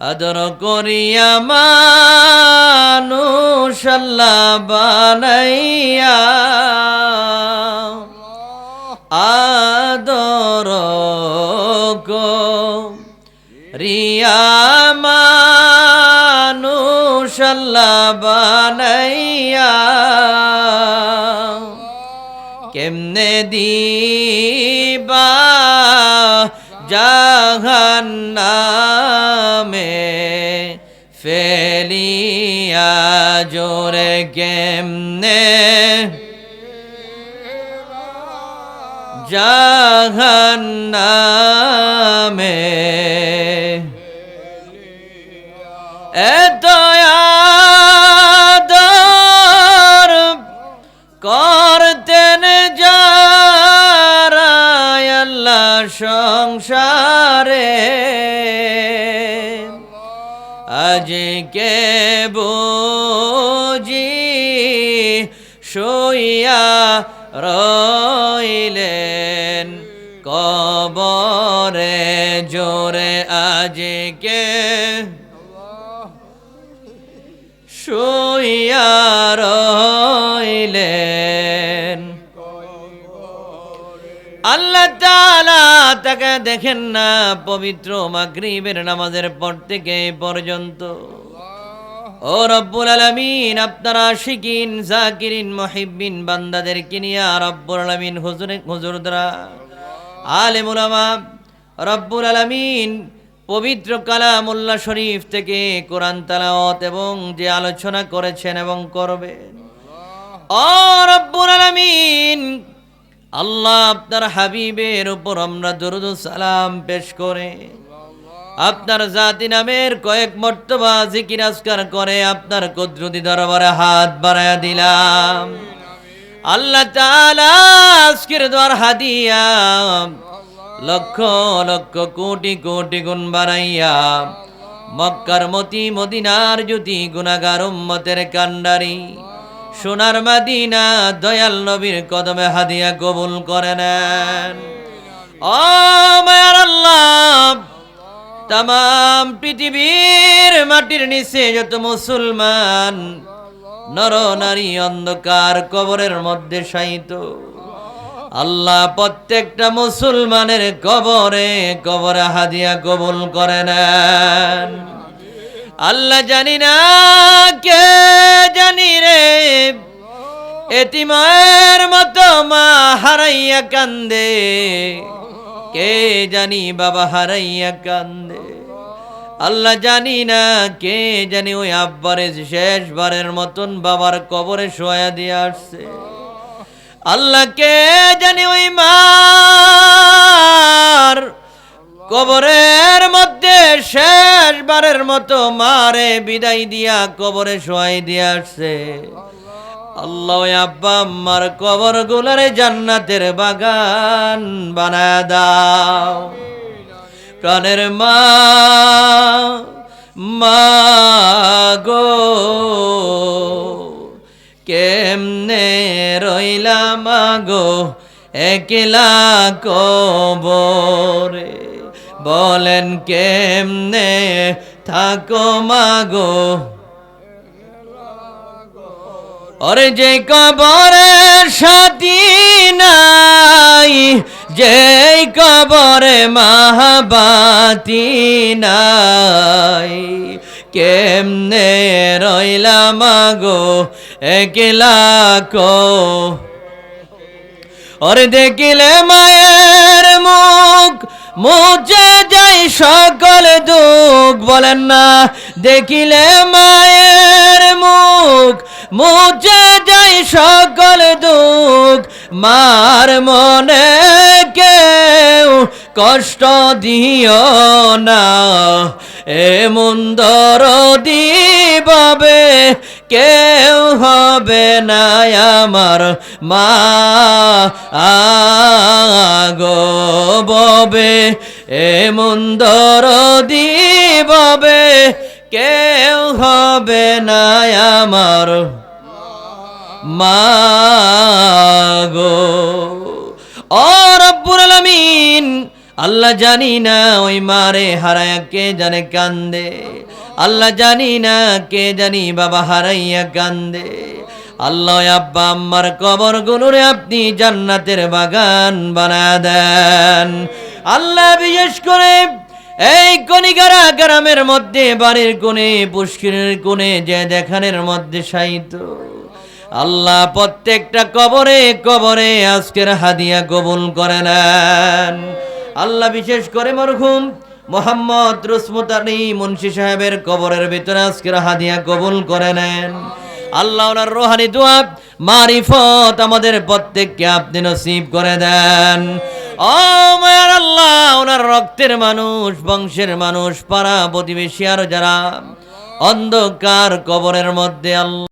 আদর করিয়া মানুষ আল্লাহ বানাইয়া। আদর রিয়া মানুষ আল্লাহ বানাইয়া। কেমনে দিবা জাহান্নামে? জোরে কেমনে? জাহান্নামে। এ আদর আজকে বুঝি? শুইয়া রইলেন কবরে জোরে আজকে শুইয়া তাকে দেখেন না পবিত্র মাগরিবের নামাজের পর থেকে পর্যন্ত। ও রব্বুল আলামিন, আপনারা শিকিন জাকিরিন, মুহিব্বিন বান্দাদেরকে নিয়ে রব্বুল আলামিন হুজুর, হুজুরদরা আলেম উলামা রব্বুল আলামিন পবিত্র কালামুল্লাহ শরীফ থেকে কোরআন তালাওয়াত এবং যে আলোচনা করেছেন এবং করবেন। ও রব্বুল আলামিন আল্লাহ আপনার হাবিবের উপর আমরা দরুদ সালাম পেশ করে। আপনার জাতি নামের কয়েক মর্তবা জিকির আজকার করে আপনার কুদরতি দরবারে হাত বাড়ায়া দিলাম। আল্লাহ তাআলা আজকের দ্বার হাদিয়া লক্ষ লক্ষ কোটি কোটি গুণ বাড়াইয়া মক্কার মতি মদিনার জ্যোতি গুণাগার উম্মতের কান্ডারি সোনার মাদিনা দয়াল নবীর কদমে হাদিয়া কবুল করে নেন। ও মায়ার আল্লাহ তাম পৃথিবীর মাটির নিচে যত মুসলমান, নর নারী অন্ধকার কবরের মধ্যে শায়িত। আল্লাহ প্রত্যেকটা মুসলমানের কবরে কবরে হাদিয়া কবুল করে নেন। আল্লাহ জানি না কে জানি রে। এতিমায়ের মতো মা হারাইয়া কান্দে। কে জানি বাবা হারাইয়া কান্দে। আল্লাহ জানি না কে জানি ওই আব্বারে শেষবারের মতন বাবার কবরে শোয়া দিয়ে আসছে। আল্লাহ কে জানি ওই মার কবরের মধ্যে শেষবারের মতো মারে বিদায় দিয়া, কবরে শোয়াই দিয়ে আসছে। আল্লাহ আব্বা আম্মার কবর গুলারে জান্নাতের বাগান বানায় দাও। প্রাণের মা মা গো, কেমনে রইলা মাগো একলা কবরে? বলেন কেমনে থাকো মাগো? ওরে যে কবরে সাথী নাই, যে কবরে মাহাবাতি নাই, কেমনে রইলা মাগো একলা কো? ওরে দেখিলে মায়ের মুখ মুছে যাই সকল দুঃখ বলেন না। দেখিলে মায়ের মুখ। মুছে যাই সকল দুঃখ। মার মনে কেউ কষ্ট দিও না। এ মুন্দর দিবাবে কেউ হবে না আমার মা আগো ববে এ মুন্দর দিবাবে। কেউ হবে না আমার মাগো ও রব্বুল আল্লাহ জানি না ওই মারে হারায়া কে জানে কান্দে। আল্লাহ জানি না কে জানি বাবা হারাইয়া কান্দে। আল্লাহ আব্বা আম্মার কবর গুলোরে আপনি জান্নাতের বাগান বানা দেন। আল্লাহ বিশেষ করে এই কণিকারা গ্রামের মধ্যে, বাড়ির কোণে, পুষ্কিরের কোণে, যে দেখানের মধ্যে সাইত আল্লাহ প্রত্যেকটা কবরে কবরে আজকের হাদিয়া কবুল করে নেন। আল্লাহ বিশেষ করে মরহুম মোহাম্মদ রসমত মুন্সি সাহেবের কবরের ভিতরে আজকের হাদিয়া কবুল করে নেন। আল্লাহ ওনার রোহানি দোয়া, মারিফত আমাদের প্রত্যেককে আপনি নসিব করে দেন। ও মায়ার আল্লাহ, ওনার রক্তের মানুষ, বংশের মানুষ, পাড়া প্রতিবেশী আর যারা অন্ধকার কবরের মধ্যে আল্লাহ